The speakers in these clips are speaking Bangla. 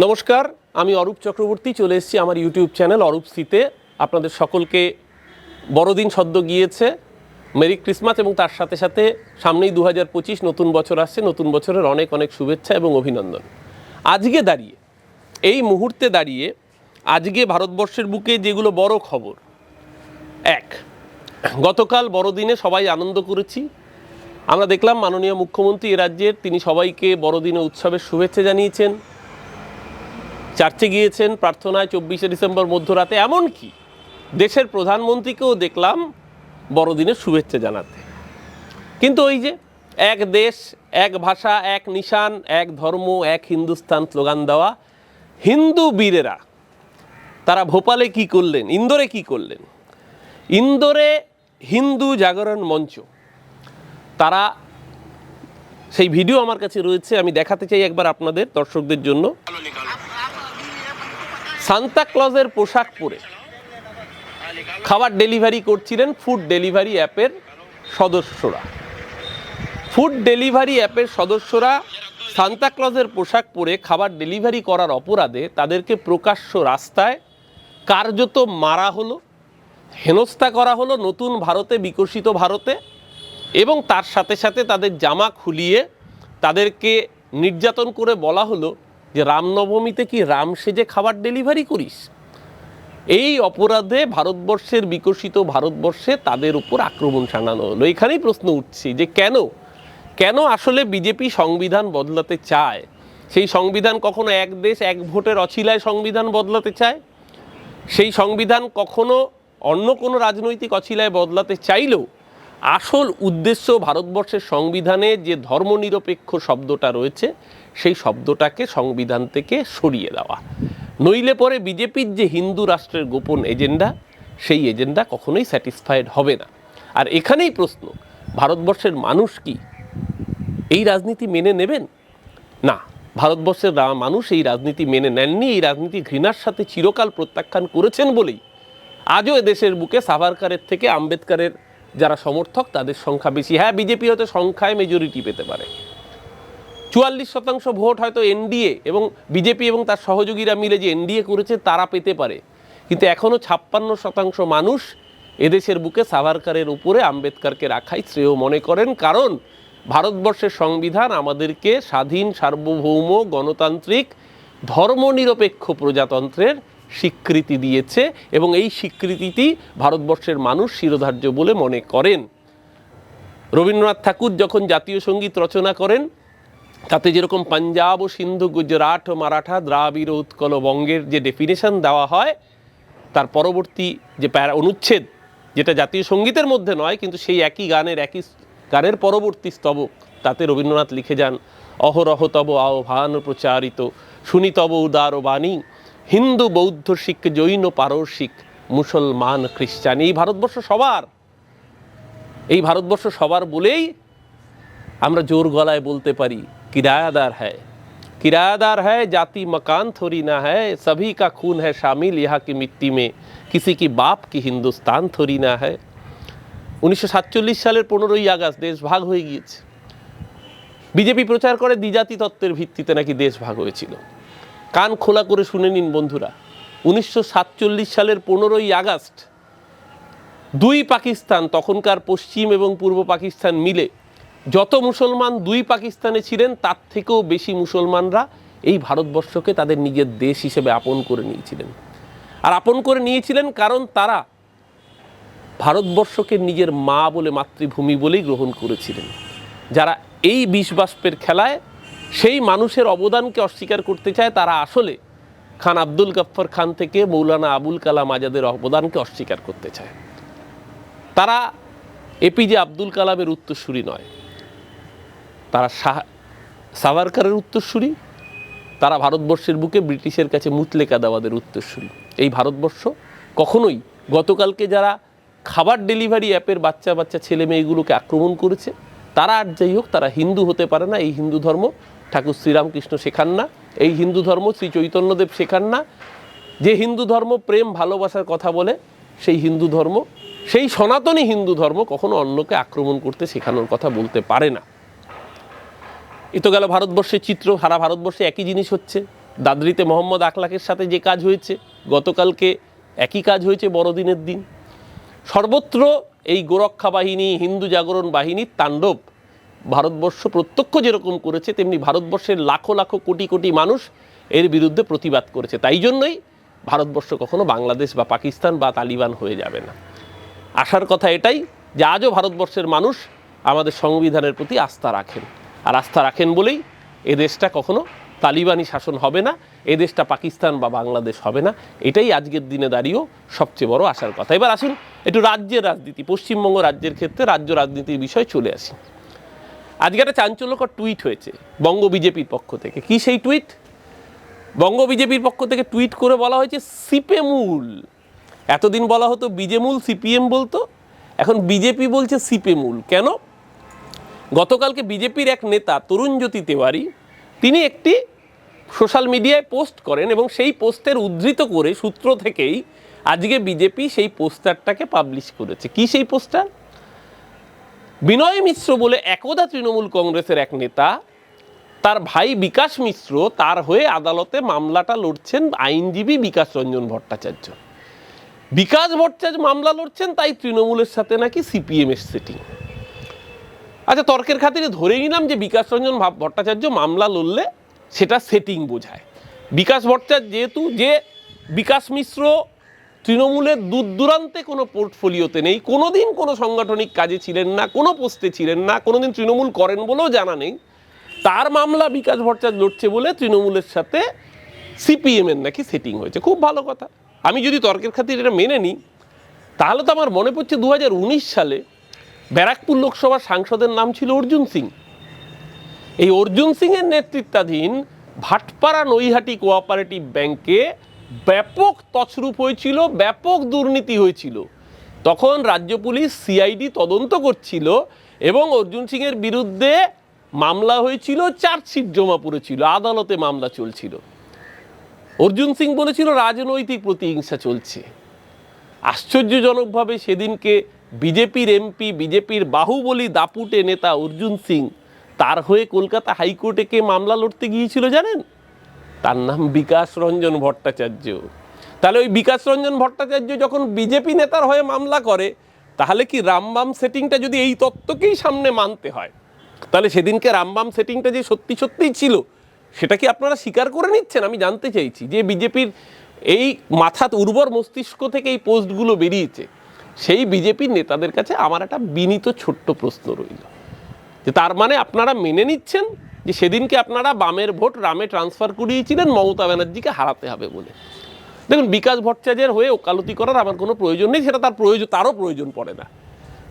নমস্কার, আমি অরূপ চক্রবর্তী, চলে এসেছি আমার ইউটিউব চ্যানেল অরূপ সিতে। আপনাদের সকলকে বড়দিন সদ্য গিয়েছে, মেরি ক্রিসমাস, এবং তার সাথে সাথে সামনেই দু হাজার পঁচিশ, নতুন বছর আসছে, নতুন বছরের অনেক অনেক শুভেচ্ছা এবং অভিনন্দন। আজকে দাঁড়িয়ে, এই মুহূর্তে দাঁড়িয়ে, আজকে ভারতবর্ষের বুকে যেগুলো বড় খবর, এক, গতকাল বড়দিনে সবাই আনন্দ করেছি। আমরা দেখলাম মাননীয় মুখ্যমন্ত্রী এ রাজ্যের, তিনি সবাইকে বড়দিনে উৎসবের শুভেচ্ছা জানিয়েছেন। চার্চে গিয়েছেন, প্রার্থনায় চব্বিশে ডিসেম্বর মধ্যরাতে, এমনকি দেশের প্রধানমন্ত্রীকেও দেখলাম বড়দিনের শুভেচ্ছা জানাতে। কিন্তু ওই যে এক দেশ, এক ভাষা, এক নিশান, এক ধর্ম, এক হিন্দুস্তান স্লোগান দেওয়া হিন্দু বীরেরা, তারা ভোপালে কি করলেন, ইন্দোরে কি করলেন? ইন্দোরে হিন্দু জাগরণ মঞ্চ, তারা সেই ভিডিও আমার কাছে রয়েছে, আমি দেখাতে চাই একবার আপনাদের দর্শকদের জন্য। সান্তা ক্লজের পোশাক পরে খাবার ডেলিভারি করছিলেন ফুড ডেলিভারি অ্যাপের সদস্যরা। ফুড ডেলিভারি অ্যাপের সদস্যরা সান্তা ক্লজের পোশাক পরে খাবার ডেলিভারি করার অপরাধে তাদেরকে প্রকাশ্য রাস্তায় কার্যত মারা হলো, হেনস্থা করা হলো নতুন ভারতে, বিকশিত ভারতে এবং তার সাথে সাথে তাদের জামা খুলিয়ে তাদেরকে নির্যাতন করে বলা হলো যে রামনবমীতে কি রাম সেজে খাবার ডেলিভারি করিস? এই অপরাধে ভারতবর্ষের বিকশিত ভারতবর্ষে তাদের উপর আক্রমণ শানানো হলো। এখানেই প্রশ্ন উঠছে যে কেন? কেন আসলে বিজেপি সংবিধান বদলাতে চায়? সেই সংবিধান কখনো এক দেশ এক ভোটের অছিলায় সংবিধান বদলাতে চায়? সেই সংবিধান কখনো অন্য কোনো রাজনৈতিক অছিলায় বদলাতে চাইলেও আসল উদ্দেশ্য ভারতবর্ষের সংবিধানে যে ধর্মনিরপেক্ষ শব্দটা রয়েছে সেই শব্দটাকে সংবিধান থেকে সরিয়ে দেওয়া। নইলে পরে বিজেপির যে হিন্দু রাষ্ট্রের গোপন এজেন্ডা, সেই এজেন্ডা কখনোই স্যাটিসফাইড হবে না। আর এখানেই প্রশ্ন, ভারতবর্ষের মানুষ কি এই রাজনীতি মেনে নেবেন? না, ভারতবর্ষের মানুষ এই রাজনীতি মেনে নেননি, এই রাজনীতি ঘৃণার সাথে চিরকাল প্রত্যাখ্যান করেছেন বলেই। আজও দেশের বুকে সাভারকারের থেকে আম্বেদকারের যারা সমর্থক, তাদের সংখ্যা বেশি। হ্যাঁ বিজেপি হয়তো সংখ্যায় মেজরিটি পেতে পারে। চুয়াল্লিশ শতাংশ ভোট হয়তো এনডিএ এবং বিজেপি এবং তার সহযোগীরা মিলে যে এনডিএ করেছে, তারা পেতে পারে। কিন্তু এখনও ছাপ্পান্ন শতাংশ মানুষ এদেশের বুকে সাভারকারের উপরে আম্বেদকারকে রাখাই শ্রেয় মনে করেন। কারণ ভারতবর্ষের সংবিধান আমাদেরকে স্বাধীন, সার্বভৌম, গণতান্ত্রিক, ধর্মনিরপেক্ষ প্রজাতন্ত্রের স্বীকৃতি দিয়েছে এবং এই স্বীকৃতিটি ভারতবর্ষের মানুষ শিরোধার্য বলে মনে করেন। রবীন্দ্রনাথ ঠাকুর যখন জাতীয় সংগীত রচনা করেন তাতে যেরকম পাঞ্জাব ও সিন্ধু, গুজরাট ও মারাঠা দ্রাবিড় উৎকল বঙ্গের যে ডেফিনেশন দেওয়া হয়, তার পরবর্তী যে প্যারা অনুচ্ছেদ, যেটা জাতীয় সঙ্গীতের মধ্যে নয়, কিন্তু সেই একই গানের একই গানের পরবর্তী স্তবক, তাতে রবীন্দ্রনাথ লিখে যান অহরহ তব আহ্বান প্রচারিত, শুনি তব উদার বাণী, হিন্দু বৌদ্ধ শিখ জৈন পারসিক মুসলমান খ্রিস্টান। এই ভারতবর্ষ সবার, এই ভারতবর্ষ সবার বলেই আমরা জোর গলায় বলতে পারি কিরায়াদার হ্যায় किरायादार है जाति मकान थोड़ी ना है सभी का खून है शामिल यहाँ की मिट्टी में किसी की बाप की हिंदुस्तान थोड़ी না है উনিশশো সাতচল্লিশ সালের পনেরোই আগস্ট দেশ ভাগ হয়ে গিয়েছে বিজেপি প্রচার করে দ্বিজাতি তত্ত্বের ভিত্তিতে নাকি দেশ ভাগ হয়েছিল কান খোলা করে শুনে নিন বন্ধুরা উনিশশো সাতচল্লিশ সালের পনেরোই আগস্ট দুই পাকিস্তান তখনকার পশ্চিম এবং পূর্ব পাকিস্তান মিলে যত মুসলমান দুই পাকিস্তানে ছিলেন, তার থেকেও বেশি মুসলমানরা এই ভারতবর্ষকে তাদের নিজের দেশ হিসেবে আপন করে নিয়েছিলেন। আর আপন করে নিয়েছিলেন কারণ তারা ভারতবর্ষকে নিজের মা বলে, মাতৃভূমি বলেই গ্রহণ করেছিলেন। যারা এই বিষ বাষ্পের খেলায় সেই মানুষের অবদানকে অস্বীকার করতে চায়, তারা আসলে খান আব্দুল গফ্ফর খান থেকে মৌলানা আবুল কালাম আজাদের অবদানকে অস্বীকার করতে চায়। তারা এপিজে আব্দুল কালামের উত্তরসূরি নয়। তারা শাহ সাভারকারের উত্তরসূরি, তারা ভারতবর্ষের বুকে ব্রিটিশের কাছে মুতলেকা দাওয়াদের উত্তরসূরি। এই ভারতবর্ষ কখনোই গতকালকে যারা খাবার ডেলিভারি অ্যাপের বাচ্চা বাচ্চা ছেলে মেয়েগুলোকে আক্রমণ করেছে, তারা আর যাই হোক, তারা হিন্দু হতে পারে না, এই হিন্দু ধর্ম। ঠাকুর শ্রীরামকৃষ্ণ শেখান না, এই হিন্দু ধর্ম, শ্রী চৈতন্যদেব শেখান না। যে হিন্দু ধর্ম প্রেম, ভালোবাসার কথা বলে, সেই হিন্দু ধর্ম, সেই সনাতনী হিন্দু ধর্ম কখনো অন্যকে আক্রমণ করতে শেখানোর কথা বলতে পারে না। এ তো গেল ভারতবর্ষের চিত্র, সারা ভারতবর্ষে একই জিনিস হচ্ছে। দাদরিতে মোহাম্মদ আখলাকের সাথে যে কাজ হয়েছে, গতকালকে একই কাজ হয়েছে বড়দিনের দিন। সর্বত্র এই গোরক্ষা বাহিনী, হিন্দু জাগরণ বাহিনীর তাণ্ডব ভারতবর্ষ প্রত্যক্ষ যেরকম করেছে, তেমনি ভারতবর্ষের লাখো লাখো কোটি কোটি মানুষ এর বিরুদ্ধে প্রতিবাদ করেছে। তাই জন্যই ভারতবর্ষ কখনো বাংলাদেশ বা পাকিস্তান বা তালিবান হয়ে যাবে না। আসার কথা এটাই যে আজও ভারতবর্ষের মানুষ আমাদের সংবিধানের প্রতি আস্থা রাখেন। আর আস্থা রাখেন বলেই এ দেশটা কখনো তালিবানি শাসন হবে না, এ দেশটা পাকিস্তান বা বাংলাদেশ হবে না। এটাই আজকের দিনে দাঁড়িয়েও সবচেয়ে বড় আসার কথা। এবার আসুন একটু রাজ্যের রাজনীতি, পশ্চিমবঙ্গ রাজ্যের ক্ষেত্রে রাজ্য রাজনীতির বিষয় চলে আসি। আজকে একটা চাঞ্চল্যকর টুইট হয়েছে বঙ্গ বিজেপির পক্ষ থেকে। কি সেই টুইট? বঙ্গ বিজেপির পক্ষ থেকে টুইট করে বলা হয়েছে সিপেমুল এতদিন বলা হতো বিজেমুল সিপিএম বলতো। এখন বিজেপি বলছে সিপেমুল কেন? গতকালকে বিজেপির এক নেতা তরুণজ্যোতি তেওয়ারি, তিনি একটি সোশ্যাল মিডিয়ায় পোস্ট করেন এবং সেই পোস্টের উদ্ধৃত করে সূত্র থেকেই আজকে বিজেপি সেই পোস্টারটাকে পাবলিশ করেছে। কি সেই পোস্টার? বিনয় মিশ্র বলে একদা তৃণমূল কংগ্রেসের এক নেতা, তার ভাই বিকাশ মিশ্র তার হয়ে আদালতে মামলাটা লড়ছেন আইনজীবী বিকাশ রঞ্জন ভট্টাচার্য। বিকাশ ভট্টাচার্য মামলা লড়ছেন, তাই তৃণমূলের সাথে নাকি সিপিএমের সেটিং আচ্ছা তর্কের খাতিরে ধরে নিলাম যে বিকাশ রঞ্জন ভট্টাচার্য মামলা লড়লে সেটা সেটিং বোঝায়। বিকাশ ভট্টাচার্য যেহেতু যে বিকাশ মিশ্র তৃণমূলের দূর দূরান্তে কোনো পোর্টফোলিওতে নেই, কোনোদিন কোনো সাংগঠনিক কাজে ছিলেন না, কোনো পোস্টে ছিলেন না, কোনোদিন তৃণমূল করেন বলেও জানা নেই, তার মামলা বিকাশ ভট্টাচার্য লড়ছে বলে তৃণমূলের সাথে সিপিএম এর নাকি সেটিং হয়েছে। খুব ভালো কথা। আমি যদি তর্কের খাতির এটা মেনে নিই, তাহলে তো আমার মনে পড়ছে দু হাজার উনিশ সালে ব্যারাকপুর লোকসভার সাংসদের নাম ছিল অর্জুন সিং। এই অর্জুন সিংয়ের নেতৃত্বাধীন ভাটপাড়া নৈহাটি কোঅপারেটিভ ব্যাংকে ব্যাপক তছরূপ হয়েছিল, ব্যাপক দুর্নীতি হয়েছিল। তখন রাজ্য পুলিশ সিআইডি তদন্ত করছিল এবং অর্জুন সিংয়ের বিরুদ্ধে মামলা হয়েছিল, চার্জশিট জমা পড়েছিল, আদালতে মামলা চলছিল। অর্জুন সিং বলেছিল, রাজনৈতিক প্রতিহিংসা চলছে। আশ্চর্যজনকভাবে সেদিনকে বিজেপির এমপি, বিজেপির বাহুবলী দাপুটে নেতা অর্জুন সিং, তার হয়ে কলকাতা হাইকোর্টে কে মামলা লড়তে গিয়েছিল জানেন? তার নাম বিকাশ রঞ্জন ভট্টাচার্য। তাহলে ওই বিকাশ রঞ্জন ভট্টাচার্য যখন বিজেপি নেতার হয়ে মামলা করে, তাহলে কি রামবাম সেটিংটা যদি এই তত্ত্বকেই সামনে মানতে হয়, তাহলে সেদিনকে রামবাম সেটিংটা যে সত্যি সত্যিই ছিল, সেটা কি আপনারা স্বীকার করে নিচ্ছেন? আমি জানতে চাইছি যে বিজেপির এই মাথাত উর্বর মস্তিষ্ক থেকে এই পোস্টগুলো বেরিয়েছে। সেই বিজেপির নেতাদের কাছে আমার একটা বিনীত ছোট্ট প্রশ্ন রইল। যে তার মানে আপনারা মেনে নিচ্ছেন যে সেদিনকে আপনারা বামের ভোট রামে ট্রান্সফার করিয়েছিলেন, মমতা ব্যানার্জিকে হারাতে হবে বলে। দেখুন, বিকাশ ভট্টাচার্যের হয়ে ওকালতি করার আমার কোনো প্রয়োজন নেই, সেটা তার প্রয়োজন, তারও প্রয়োজন পড়ে না।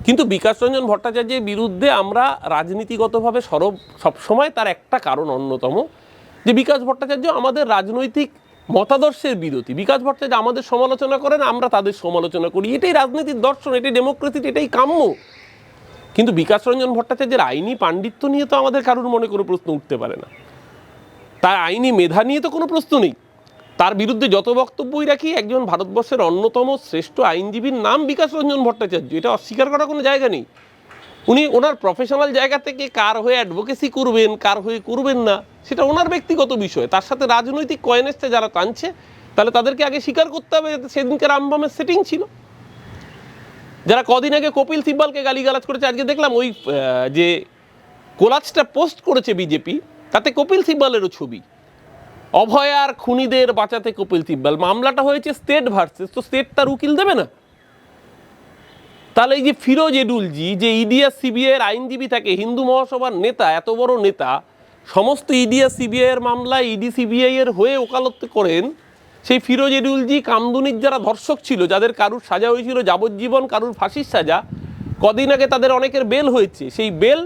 কিন্তু বিকাশ রঞ্জন ভট্টাচার্যের বিরুদ্ধে আমরা রাজনীতিগতভাবে সরব সবসময় তার একটা কারণ অন্যতম, যে বিকাশ ভট্টাচার্য আমাদের রাজনৈতিক মতাদর্শের বিরোধী বিকাশ ভট্টাচার্য আমাদের সমালোচনা করেন, আমরা তাদের সমালোচনা করি। এটাই রাজনীতির দর্শন, এটাই ডেমোক্রেসি এটাই কাম্য। কিন্তু বিকাশ রঞ্জন ভট্টাচার্যের আইনি পাণ্ডিত্য নিয়ে তো আমাদের কারোর মনে কোনো প্রশ্ন উঠতে পারে না। তার আইনি মেধা নিয়ে তো কোনো প্রশ্ন নেই। তার বিরুদ্ধে যত বক্তব্যই রাখি, একজন ভারতবর্ষের অন্যতম শ্রেষ্ঠ আইনজীবীর নাম বিকাশ রঞ্জন ভট্টাচার্য। এটা অস্বীকার করার কোনো জায়গা নেই। উনি ওনার প্রফেশনাল জায়গা থেকে কার হয়ে অ্যাডভোকেসি করবেন, কার হয়ে করবেন না, সেটা ওনার ব্যক্তিগত বিষয়। তার সাথে রাজনৈতিক কয়েনেসটা যারা টানছে, তাহলে তাদেরকে আগে স্বীকার করতে হবে সেদিনকে রামবামের সেটিং ছিল। যারা কদিন আগে কপিল সিব্বালকে গালিগালাজ করেছে, আজকে দেখলাম ওই যে কোলাজটা পোস্ট করেছে বিজেপি তাতে কপিল সিব্বালেরও ছবি। অভয়ার খুনিদের বাঁচাতে কপিল সিব্বাল। মামলাটা হয়েছে স্টেট ভার্সেস তো স্টেট তার উকিল দেবে না? তাহলে এই যে ফিরোজ এডুলজি, যে ইডিএস সিবিআইয়ের আইনজীবী থাকে, হিন্দু মহাসভার নেতা, এত বড় নেতা, সমস্ত ইডিএস সিবিআইয়ের মামলায় ইডি সিবিআইয়ের হয়ে ওকালত করেন সেই ফিরোজ এডুলজি, কামদুনির যারা ধর্ষক ছিল, যাদের কারুর সাজা হয়েছিল, যাবজ্জীবন কারুর ফাঁসির সাজা, কদিন আগে তাদের অনেকের বেল হয়েছে। সেই বেল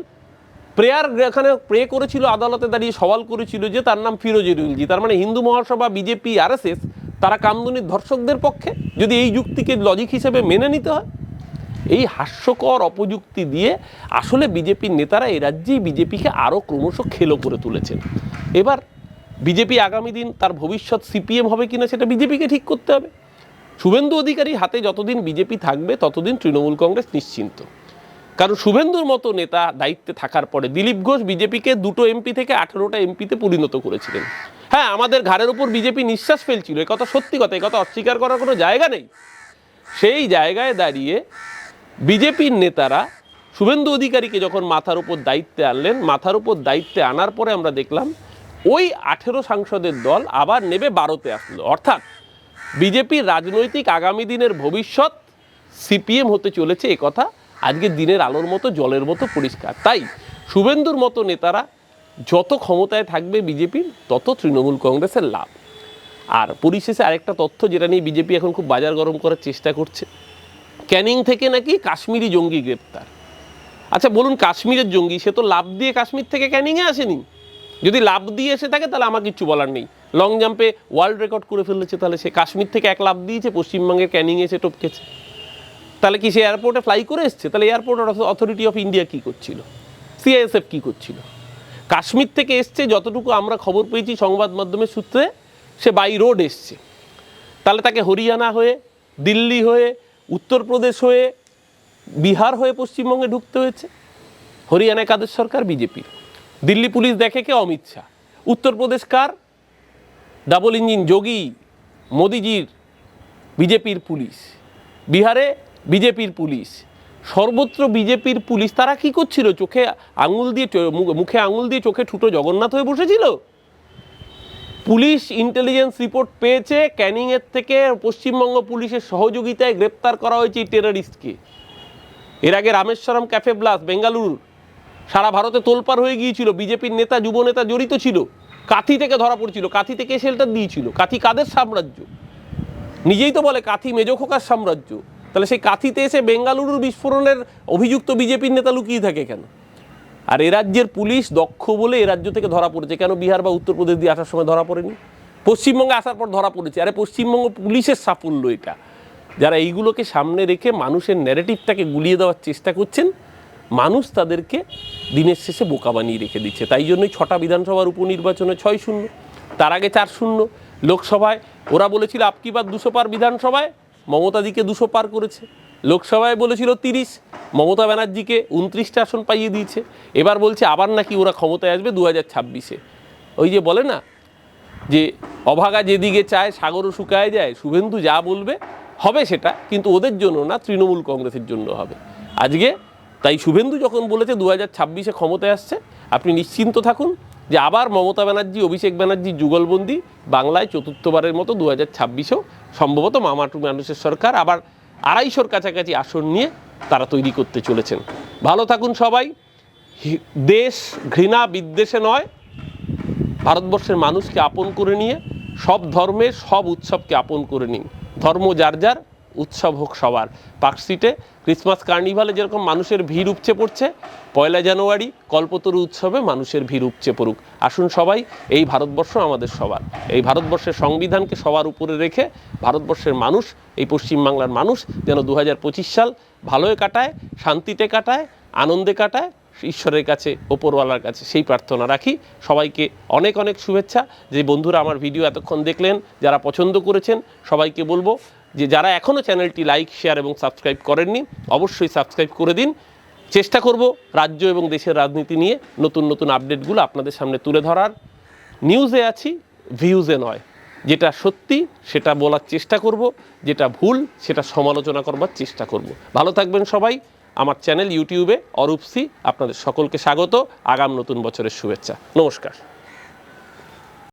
প্রেয়ার এখানে প্রে করেছিল, আদালতে দাঁড়িয়ে সওয়াল করেছিল যে তার নাম ফিরোজ এডুলজি। তার মানে হিন্দু মহাসভা বিজেপি আরএসএস তারা কামদুনির ধর্ষকদের পক্ষে যদি এই যুক্তিকে লজিক হিসেবে মেনে নিতে হয় এই হাস্যকর অপযুক্তি দিয়ে আসলে বিজেপির নেতারা এই রাজ্যেই বিজেপিকে আরও ক্রমশ খেলো করে তুলেছেন। এবার বিজেপি আগামী দিন তার ভবিষ্যৎ সিপিএম হবে কিনা সেটা বিজেপিকে ঠিক করতে হবে। শুভেন্দু অধিকারী হাতে যতদিন বিজেপি থাকবে, ততদিন তৃণমূল কংগ্রেস নিশ্চিন্ত। কারণ শুভেন্দুর মতো নেতা দায়িত্বে থাকার পরে দিলীপ ঘোষ বিজেপিকে দুটো এমপি থেকে আঠেরোটা এমপিতে পরিণত করেছিলেন। হ্যাঁ আমাদের ঘাড়ের উপর বিজেপি নিঃশ্বাস ফেলছিল, এ কথা সত্যি কথা, এ কথা অস্বীকার করার কোনো জায়গা নেই। সেই জায়গায় দাঁড়িয়ে বিজেপির নেতারা শুভেন্দু অধিকারীকে যখন মাথার উপর দায়িত্বে আনলেন, মাথার উপর দায়িত্বে আনার পরে আমরা দেখলাম ওই আঠেরো সাংসদের দল আবার নেবে বারোতে আসলো। অর্থাৎ বিজেপির রাজনৈতিক আগামী দিনের ভবিষ্যৎ সিপিএম হতে চলেছে এ কথা, আজকে দিনের আলোর মতো, জলের মতো পরিষ্কার। তাই শুভেন্দুর মতো নেতারা যত ক্ষমতায় থাকবে বিজেপির, তত তৃণমূল কংগ্রেসের লাভ। আর পরিশেষে আরেকটা তথ্য, যেটা নিয়ে বিজেপি এখন খুব বাজার গরম করার চেষ্টা করছে ক্যানিং থেকে নাকি কাশ্মীরি জঙ্গি গ্রেপ্তার। আচ্ছা বলুন কাশ্মীরের জঙ্গি, সে তো লাভ দিয়ে কাশ্মীর থেকে ক্যানিংয়ে আসেনি। যদি লাভ দিয়ে এসে থাকে, তাহলে আমার কিচ্ছু বলার নেই। লং জাম্পে ওয়ার্ল্ড রেকর্ড করে ফেলেছে, তাহলে সে কাশ্মীর থেকে এক লাভ দিয়েছে, পশ্চিমবঙ্গের ক্যানিং এসে টপকেছে। তাহলে কি সে এয়ারপোর্টে ফ্লাই করে এসছে? তাহলে এয়ারপোর্ট অথরিটি অফ ইন্ডিয়া কী করছিল? সিআইএসএফ কী করছিল? কাশ্মীর থেকে এসছে, যতটুকু আমরা খবর পেয়েছি সংবাদ মাধ্যমের সূত্রে, সে বাই রোড এসছে। তাহলে তাকে হরিয়ানা হয়ে, দিল্লি হয়ে উত্তরপ্রদেশ হয়ে বিহার হয়ে পশ্চিমবঙ্গে ঢুকতে হয়েছে। হরিয়ানায় কাদের সরকার বিজেপির দিল্লি পুলিশ দেখে কে? অমিত শাহ। উত্তরপ্রদেশ কার? ডাবল ইঞ্জিন যোগী, মোদিজির, বিজেপির পুলিশ। বিহারে বিজেপির পুলিশ। সর্বত্র বিজেপির পুলিশ। তারা কি করছিল? চোখে আঙুল দিয়ে মুখে আঙুল দিয়ে চোখে ঠুটো জগন্নাথ হয়ে বসেছিল? পুলিশ ইন্টেলিজেন্স রিপোর্ট পেয়েছে। ক্যানিংয়ের থেকে পশ্চিমবঙ্গ পুলিশের সহযোগিতায় গ্রেপ্তার করা হয়েছে এই টেরারিস্টকে এর আগে রামেশ্বরম ক্যাফে ব্লাস বেঙ্গালুরু, সারা ভারতে তোলপার হয়ে গিয়েছিল। বিজেপির নেতা, যুব নেতা জড়িত ছিল। কাথি থেকে ধরা পড়ছিল। কাথি থেকে শেল্টার দিয়েছিল। কাথি কাদের সাম্রাজ্য? নিজেই তো বলে কাথি মেজো খোকার সাম্রাজ্য। তাহলে সেই কাথিতে এসে বেঙ্গালুরুর বিস্ফোরণের অভিযুক্ত বিজেপির নেতা লুকিয়ে থাকে কেন? আর এ রাজ্যের পুলিশ দক্ষ বলে এ রাজ্য থেকে ধরা পড়েছে। কেন বিহার বা উত্তরপ্রদেশ দিয়ে আসার সময় ধরা পড়েনি? পশ্চিমবঙ্গে আসার পর ধরা পড়েছে। আরে পশ্চিমবঙ্গ পুলিশের সাফল্য এটা। যারা এইগুলোকে সামনে রেখে মানুষের ন্যারেটিভটাকে গুলিয়ে দেওয়ার চেষ্টা করছেন, মানুষ তাদেরকে দিনের শেষে বোকা বানিয়ে রেখে দিচ্ছে। তাই জন্যই ছটা বিধানসভার উপনির্বাচনে ছয় শূন্য, তার আগে চার শূন্য। লোকসভায় ওরা বলেছিল আপকি বার দুশো পার বিধানসভায় মমতাদিকে দুশো পার করেছে। লোকসভায় বলেছিল তিরিশ, মমতা ব্যানার্জিকে উনত্রিশটা আসন পাইয়ে দিয়েছে। এবার বলছে আবার নাকি ওরা ক্ষমতায় আসবে দু হাজার ছাব্বিশে। ওই যে বলে না, যে অভাগা যেদিকে চায় সাগরও শুকায় যায়, শুভেন্দু যা বলবে হবে সেটা, কিন্তু ওদের জন্য না, তৃণমূল কংগ্রেসের জন্য হবে। আজকে তাই শুভেন্দু যখন বলেছে দু হাজার ছাব্বিশে ক্ষমতায় আসছে, আপনি নিশ্চিন্ত থাকুন যে আবার মমতা ব্যানার্জি, অভিষেক ব্যানার্জি, যুগলবন্দি, বাংলায় চতুর্থবারের মতো দু হাজার ছাব্বিশেও সম্ভবত মামাটু মানুষের সরকার, আবার আড়াইশোর কাছাকাছি আসন নিয়ে তারা তৈরি করতে চলেছেন। ভালো থাকুন সবাই। দেশ ঘৃণা বিদ্বেষে নয়। ভারতবর্ষের মানুষকে আপন করে নিয়ে, সব ধর্মের সব উৎসবকে আপন করে নিন। ধর্ম যার যার, উৎসব হোক সবার। পার্কস্ট্রিটে ক্রিসমাস কার্নিভালে যেরকম মানুষের ভিড় উপচে পড়ছে, পয়লা জানুয়ারি কল্পতরু উৎসবে মানুষের ভিড় উপচে পড়ুক। আসুন সবাই, এই ভারতবর্ষ আমাদের সবার। এই ভারতবর্ষের সংবিধানকে সবার উপরে রেখে ভারতবর্ষের মানুষ, এই পশ্চিমবাংলার মানুষ যেন দু হাজার পঁচিশ সাল ভালোয় কাটায়, শান্তিতে কাটায়, আনন্দে কাটায়, ঈশ্বরের কাছে, ওপরওয়ালার কাছে সেই প্রার্থনা রাখি। সবাইকে অনেক অনেক শুভেচ্ছা। যে বন্ধুরা আমার ভিডিও এতক্ষণ দেখলেন, যারা পছন্দ করেছেন, সবাইকে বলব যে যারা এখনও চ্যানেলটি লাইক, শেয়ার এবং সাবস্ক্রাইব করেননি, অবশ্যই সাবস্ক্রাইব করে দিন। চেষ্টা করব রাজ্য এবং দেশের রাজনীতি নিয়ে নতুন নতুন আপডেটগুলো আপনাদের সামনে তুলে ধরার। নিউজে আছি, ভিউজে নয়। যেটা সত্যি, সেটা বলার চেষ্টা করব, যেটা ভুল, সেটা সমালোচনা করবার চেষ্টা করব। ভালো থাকবেন সবাই। আমার চ্যানেল ইউটিউবে অরূপসি আপনাদের সকলকে স্বাগত। আগাম নতুন বছরের শুভেচ্ছা। নমস্কার।